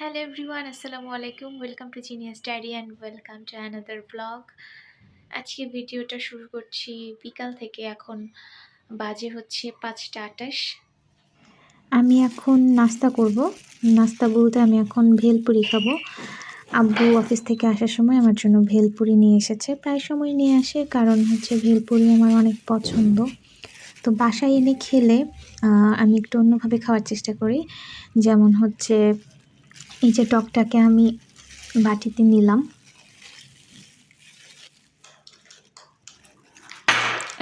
Hello everyone, Assalamu alaikum. Welcome to Genius Diary and welcome to another vlog. আজকে ভিডিওটা শুরু করছি বিকাল থেকে এখন বাজে হচ্ছে পাঁচটা আটাশ আমি এখন নাস্তা করব। নাস্তা বলতে আমি এখন ভেলপুরি খাব। আব্বু অফিস থেকে আসার সময় আমার জন্য ভেলপুরি নিয়ে এসেছে। প্রায় সময় নিয়ে আসে কারণ হচ্ছে ভেলপুরি আমার অনেক পছন্দ। তো বাসায় এনে খেলে আমি একটু অন্যভাবে খাওয়ার চেষ্টা করি। যেমন হচ্ছে এই যে টকটাকে আমি বাটিতে নিলাম।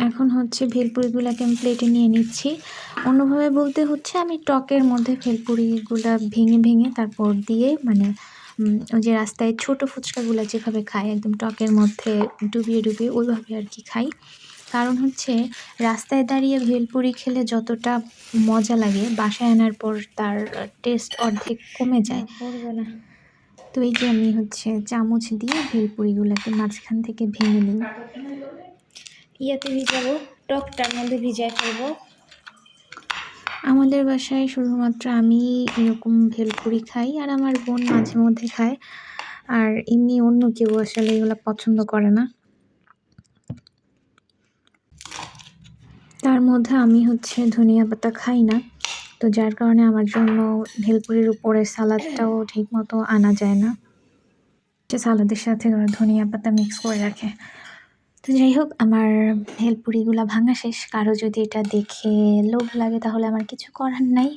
এখন হচ্ছে ভেলপুরিগুলোকে আমি প্লেটে নিয়ে নিচ্ছি। অন্যভাবে বলতে হচ্ছে আমি টকের মধ্যে ভেলপুরিগুলো ভেঙে ভেঙে তারপর দিয়ে মানে ওই যে রাস্তায় ছোটো ফুচকাগুলো যেভাবে খাই, একদম টকের মধ্যে ডুবিয়ে ডুবিয়ে ওইভাবে আর কি খাই। কারণ হচ্ছে রাস্তায় দাঁড়িয়ে ভেলপুরি খেলে যতটা মজা লাগে বাসায় আনার পর তার টেস্ট অর্ধেক কমে যায়। না। তো এই যে আমি হচ্ছে চামচ দিয়ে ভেলপুরিগুলোকে মাঝখান থেকে ভেঙে নিই। ইয়াতে ভিজাবো টকটার মধ্যে ভিজাই ফেলব। আমাদের বাসায় শুধুমাত্র আমি এরকম ভেলপুরি খাই আর আমার বোন মাঝে মধ্যে খায়। আর এমনি অন্য কেউ আসলে এগুলো পছন্দ করে না। তার মধ্যে আমি হচ্ছে ধনিয়া পাতা খাই না। তো যার কারণে আমার জন্য ভেলপুরির উপরে সালাদটাও ঠিক মতো আনা যায় না। যে সালাদের সাথে ওরা ধনিয়া পাতা মিক্স করে রাখে। তো যাই হোক, আমার ভেলপুরিগুলো ভাঙা শেষ। কারও যদি এটা দেখে লোভ লাগে তাহলে আমার কিছু করার নাই।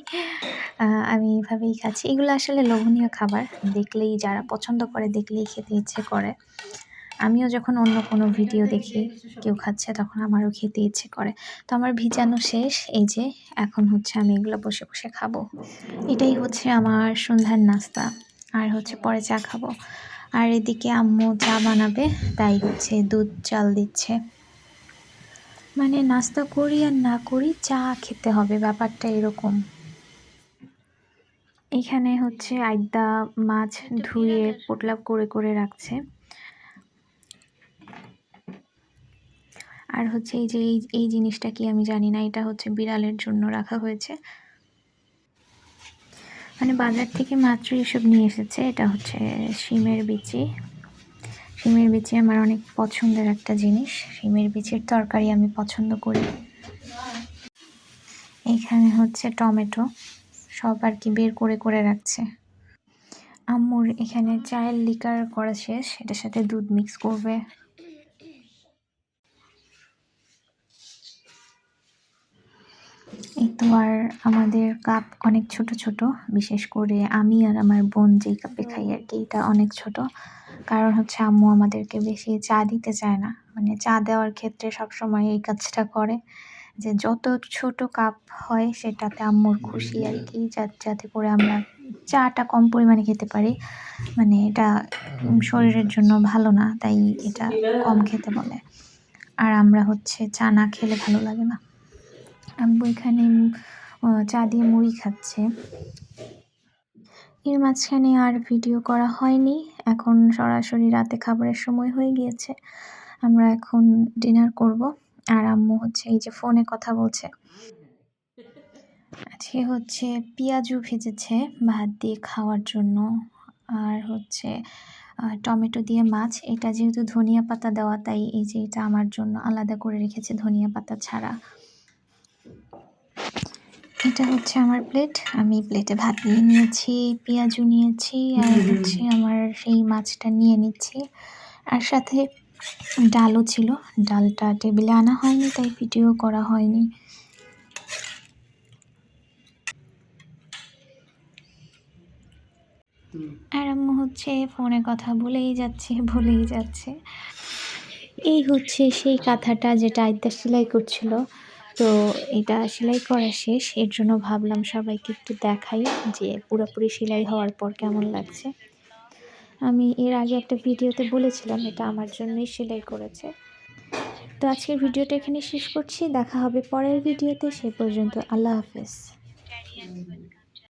আমি এভাবেই খাচ্ছি। এগুলো আসলে লোভনীয় খাবার। দেখলেই, যারা পছন্দ করে, দেখলেই খেতে ইচ্ছে করে। আমিও যখন অন্য কোনো ভিডিও দেখি, কেউ খাচ্ছে তখন আমারও খেতে ইচ্ছে করে। তো আমার ভিজানো শেষ, এই যে এখন হচ্ছে আমি এগুলো বসে বসে খাব। এটাই হচ্ছে আমার সন্ধ্যার নাস্তা, আর হচ্ছে পরে চা খাব। আর এদিকে আম্মু চা বানাবে, তাই হচ্ছে দুধ চাল দিচ্ছে। মানে নাস্তা করি আর না করি চা খেতে হবে, ব্যাপারটা এরকম। এখানে হচ্ছে আইদা মাছ ধুয়ে পোটলা করে করে রাখছে। আর হচ্ছে এই যে এই এই জিনিসটা কি আমি জানি না, এটা হচ্ছে বিড়ালের জন্য রাখা হয়েছে। মানে বাজার থেকে মাত্র এসব নিয়ে এসেছে, এটা হচ্ছে শিমের বিচি। শিমের বিচি আমার অনেক পছন্দের একটা জিনিস, শিমের বিচির তরকারি আমি পছন্দ করি। এখানে হচ্ছে টমেটো, সব আর কি বের করে করে রাখছে। আম্মুর এখানে চায়ের লিকার করা শেষ, এটার সাথে দুধ মিক্স করবে। এই তো আর আমাদের কাপ অনেক ছোট ছোট বিশেষ করে আমি আর আমার বোন যেই কাপে খাই আর কি এটা অনেক ছোট। কারণ হচ্ছে আম্মু আমাদেরকে বেশি চা দিতে চায় না। মানে চা দেওয়ার ক্ষেত্রে সবসময় এই কাজটা করে যে যত ছোট কাপ হয় সেটাতে আম্মুর খুশি আর কি যা- যাতে করে আমরা চাটা কম পরিমাণে খেতে পারি। মানে এটা শরীরের জন্য ভালো না তাই এটা কম খেতে বলে। আর আমরা হচ্ছে চা না খেলে ভালো লাগে না। আব্বু এখানে চা দিয়ে মুড়ি খাচ্ছে। এর মাঝখানে আর ভিডিও করা হয়নি। এখন সরাসরি রাতে খাবারের সময় হয়ে গিয়েছে। আমরা এখন ডিনার করব। আর আম্মু হচ্ছে এই যে ফোনে কথা বলছে। আজকে হচ্ছে পেঁয়াজু ভেজেছে ভাত দিয়ে খাওয়ার জন্য। আর হচ্ছে টমেটো দিয়ে মাছ। এটা যেহেতু ধনিয়া পাতা দেওয়া, তাই এই যে এটা আমার জন্য আলাদা করে রেখেছে ধনিয়া পাতা ছাড়া। এটা হচ্ছে আমার প্লেট আমি প্লেটে ভাত নিয়ে নিয়েছি পেঁয়াজু নিয়েছি আর হচ্ছে আমার সেই মাছটা নিয়ে নিচ্ছি। আর সাথে ডালও ছিল। ডালটা টেবিলে আনা হয়নি তাই ভিডিও করা হয়নি। আর আম্মু হচ্ছে ফোনে কথা বলেই যাচ্ছে বলেই যাচ্ছে। এই হচ্ছে সেই কাঁথাটা যেটা আইদা সেলাই করছিল। তো এটা সেলাই করা শেষ। এর জন্য ভাবলাম সবাইকে একটু দেখাই যে পুরোপুরি সেলাই হওয়ার পর কেমন লাগছে। আমি এর আগে একটা ভিডিওতে বলেছিলাম এটা আমার জন্যই সেলাই করেছে। তো আজকের ভিডিওটা এখানে শেষ করছি। দেখা হবে পরের ভিডিওতে। সে পর্যন্ত আল্লাহ হাফেজ।